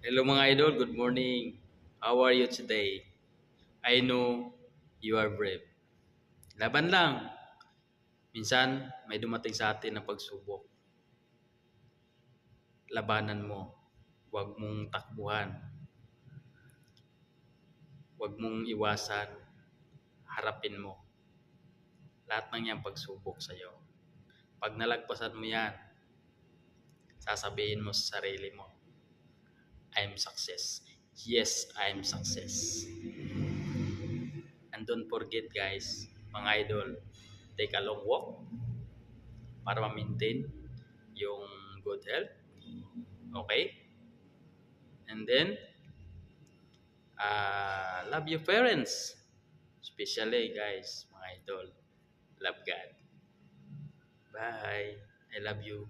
Hello mga idol, good morning. How are you today? I know you are brave. Laban lang. Minsan, may dumating sa atin na pagsubok. Labanan mo. Huwag mong takbuhan. Huwag mong iwasan. Harapin mo. Lahat ng yan pagsubok sa'yo. Pag nalagpasan mo yan, sasabihin mo sa sarili mo, I'm success. Yes, I'm success. And don't forget guys, mga idol, take a long walk para ma-maintain yung good health. Okay? And then, uh, love your parents. Especially guys, mga idol, love God. Bye. I love you.